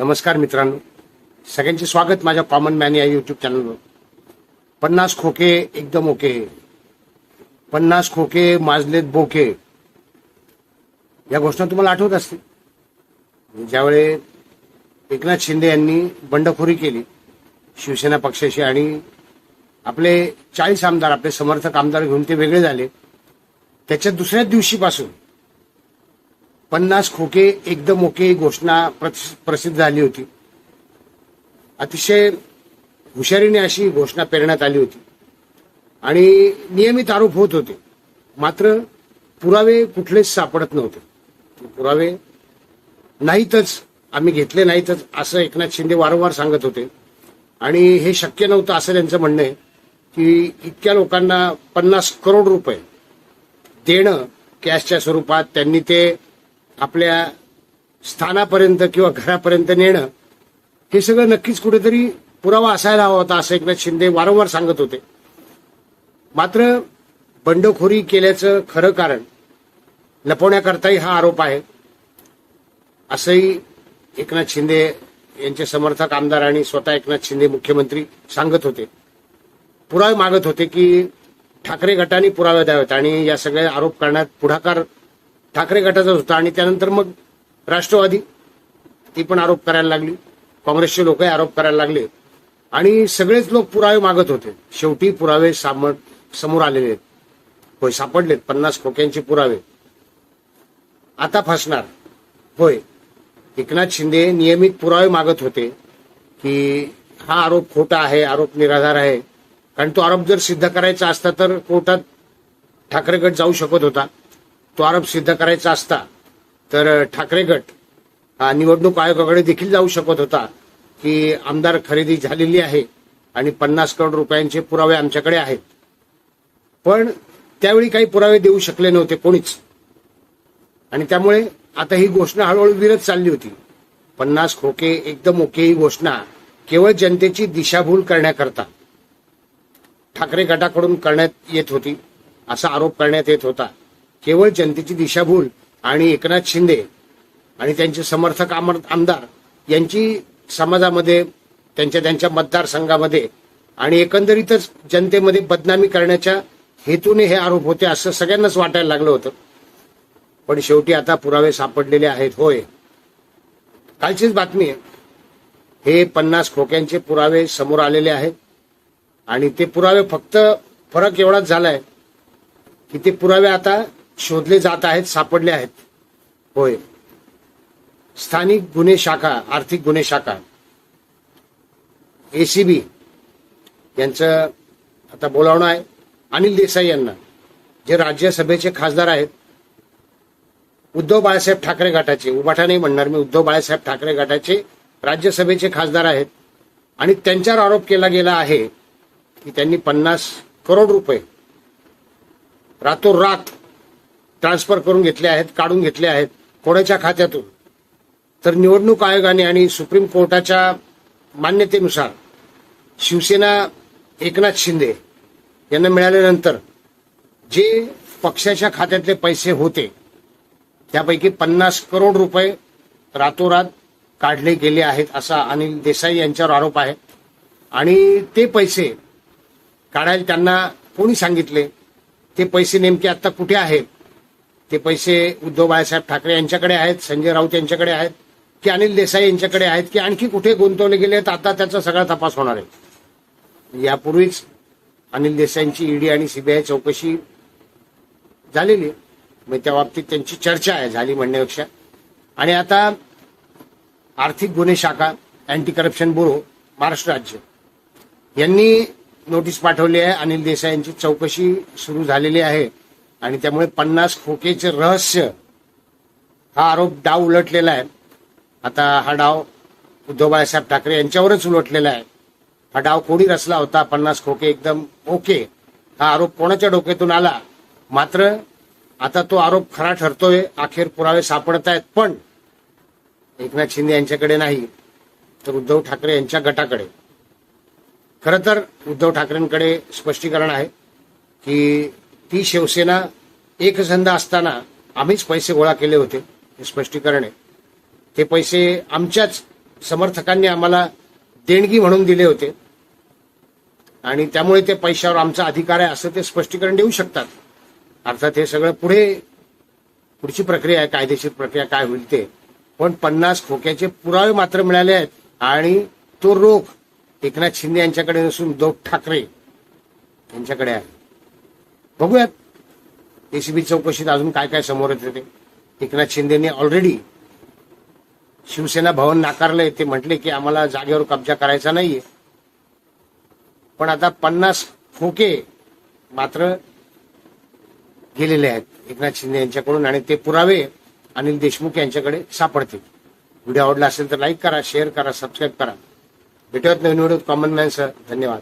नमस्कार मित्रांनो. सगळ्यांचे स्वागत माझ्या कॉमन मॅन या युट्यूब चॅनलवर पन्नास खोके एकदम ओके. पन्नास खोके माजलेत बोके. या घोषणा तुम्हाला आठवत असतील. ज्यावेळी एकनाथ शिंदे यांनी बंडखोरी केली शिवसेना पक्षाशी आणि आपले चाळीस आमदार आपले समर्थक आमदार घेऊन ते वेगळे झाले. त्याच्या दुसऱ्याच दिवशीपासून पन्नास खोके एकदम ओके ही घोषणा प्रसिद्ध झाली होती. अतिशय हुशारीने अशी घोषणा पेरण्यात आली होती. आणि नियमित आरोप होत होते. मात्र पुरावे कुठलेच सापडत नव्हते. पुरावे नाहीतच आम्ही घेतले नाहीतच असं एकनाथ शिंदे वारंवार सांगत होते. आणि हे शक्य नव्हतं असं त्यांचं म्हणणं आहे की इतक्या लोकांना पन्नास करोड रुपये देणं कॅशच्या स्वरूपात त्यांनी ते आपल्या स्थानापर्यंत किंवा घरापर्यंत नेणं हे सगळं नक्कीच कुठेतरी पुरावा असायला हवा होता असं एकनाथ शिंदे वारंवार सांगत होते. मात्र बंडखोरी केल्याचं खरं कारण लपवण्याकरताही हा आरोप आहे. असंही एकनाथ शिंदे यांचे समर्थक आमदार आणि स्वतः एकनाथ शिंदे मुख्यमंत्री सांगत होते. पुरावे मागत होते की ठाकरे गटाने पुरावे द्यावेत आणि या सगळ्या आरोप करण्यात पुढाकार ठाकरे गटाचाच होता आणि त्यानंतर मग राष्ट्रवादी. ती पण आरोप करायला लागली. काँग्रेसचे लोकही आरोप करायला लागले. आणि सगळेच लोक पुरावे मागत होते. शेवटी पुरावे समोर आलेले आहेत. होय सापडलेत. पन्नास खोक्यांचे पुरावे. आता फसणार. होय. एकनाथ शिंदे नियमित पुरावे मागत होते की हा आरोप खोटा आहे आरोप निराधार आहे. कारण तो आरोप जर सिद्ध करायचा असता तर कोर्टात ठाकरे गट जाऊ शकत होता. स्वारंभ सिद्ध करायचा असता तर ठाकरे गट हा निवडणूक आयोगाकडे देखील जाऊ शकत होता की आमदार खरेदी झालेली आहे आणि पन्नास करोड रुपयांचे पुरावे आमच्याकडे आहेत. पण त्यावेळी काही पुरावे देऊ शकले नव्हते कोणीच. आणि त्यामुळे आता ही घोषणा हळूहळू विरत चालली होती. पन्नास खोके एकदम ओके ही घोषणा केवळ जनतेची दिशाभूल करण्याकरता ठाकरे गटाकडून करण्यात येत होती असा आरोप करण्यात येत होता. केवळ जनतेची दिशाभूल आणि एकनाथ शिंदे आणि त्यांचे समर्थक आमर- आमदार यांची समाजामध्ये त्यांच्या त्यांच्या मतदारसंघामध्ये आणि एकंदरीतच जनतेमध्ये बदनामी करण्याच्या हेतूने हे आरोप होते असं सगळ्यांनाच वाटायला लागलं होतं. पण शेवटी आता पुरावे सापडलेले आहेत होय. कालचीच बातमी आहे. हे पन्नास खोक्यांचे पुरावे समोर आलेले आहेत आणि ते पुरावे फक्त फरक एवढाच झालाय की ते पुरावे आता शोधले जात आहेत सापडले आहेत. होय. स्थानिक गुन्हे शाखा आर्थिक गुन्हे शाखा. एसीबी यांचं आता बोलावणं आहे. अनिल देसाई यांना जे राज्यसभेचे खासदार आहेत. उद्धव बाळासाहेब ठाकरे गटाचे उभाटा नाही म्हणणार मी उद्धव बाळासाहेब ठाकरे गटाचे राज्यसभेचे खासदार आहेत. आणि त्यांच्यावर आरोप केला गेला आहे की त्यांनी पन्नास करोड रुपये रातोरात ट्रान्सफर करून घेतले आहेत काढून घेतले आहेत कोणाच्या खात्यातून? तर निवडणूक आयोगाने आणि सुप्रीम कोर्टाच्या मान्यतेनुसार शिवसेना एकनाथ शिंदे यांना मिळाल्यानंतर जे पक्षाच्या खात्यातले पैसे होते त्यापैकी पन्नास करोड रुपये रातोरात काढले गेले आहेत असा अनिल देसाई यांच्यावर आरोप आहे. आणि ते पैसे काढायला त्यांना कोणी सांगितले? ते पैसे नेमके आता कुठे आहेत? ते पैसे उद्धव बाळासाहेब ठाकरे यांच्याकडे आहेत संजय राऊत यांच्याकडे आहेत की अनिल देसाई यांच्याकडे आहेत की आणखी कुठे गुंतवले गेले आहेत आता त्याचा सगळा तपास होणार आहे. यापूर्वीच अनिल देसाईंची ईडी आणि सीबीआय चौकशी झालेली आहे. मग त्या बाबतीत त्यांची चर्चा आहे झाली म्हणण्यापेक्षा. आणि आता आर्थिक गुन्हे शाखा अँटी करप्शन ब्युरो महाराष्ट्र राज्य. यांनी नोटीस पाठवली आहे अनिल देसाई यांची चौकशी सुरू झालेली आहे. आणि त्यामुळे पन्नास खोकेचे रहस्य हा आरोप डाव उलटलेला आहे. आता हा डाव उद्धव बाळासाहेब ठाकरे यांच्यावरच उलटलेला आहे. हा डाव कोणी रचला होता? पन्नास खोके एकदम ओके. हा आरोप कोणाच्या डोक्यातून आला? मात्र आता तो आरोप खरा ठरतोय अखेर पुरावे सापडत आहेत. पण एकनाथ शिंदे यांच्याकडे नाही तर उद्धव ठाकरे यांच्या गटाकडे. खरं तर उद्धव ठाकरेंकडे स्पष्टीकरण आहे की ती शिवसेना एकसंध असताना आम्हीच पैसे गोळा केले होते हे स्पष्टीकरण आहे. ते पैसे आमच्याच समर्थकांनी आम्हाला देणगी म्हणून दिले होते. आणि त्यामुळे ते पैशावर आमचा अधिकार आहे असं ते स्पष्टीकरण देऊ शकतात. अर्थात हे सगळं पुढे पुढची प्रक्रिया आहे कायदेशीर प्रक्रिया काय होईल ते. पण पन्नास खोक्याचे पुरावे मात्र मिळाले आहेत आणि तो रोख एकनाथ शिंदे यांच्याकडे नसून उद्धव ठाकरे यांच्याकडे आहे. बघूयात. एसीबी चौकशीत अजून काय काय समोर येते ते. एकनाथ शिंदेने ऑलरेडी शिवसेना भवन नाकारलंय. ते म्हटले की आम्हाला जागेवर कब्जा करायचा नाहीये. पण आता पन्नास खोके मात्र गेलेले आहेत एकनाथ शिंदे यांच्याकडून आणि ते पुरावे अनिल देशमुख यांच्याकडे सापडतील. व्हिडिओ आवडला असेल तर लाईक करा शेअर करा सबस्क्राईब करा. भेटूयात नवीन व्हिडिओ कॉमन मॅनसह धन्यवाद.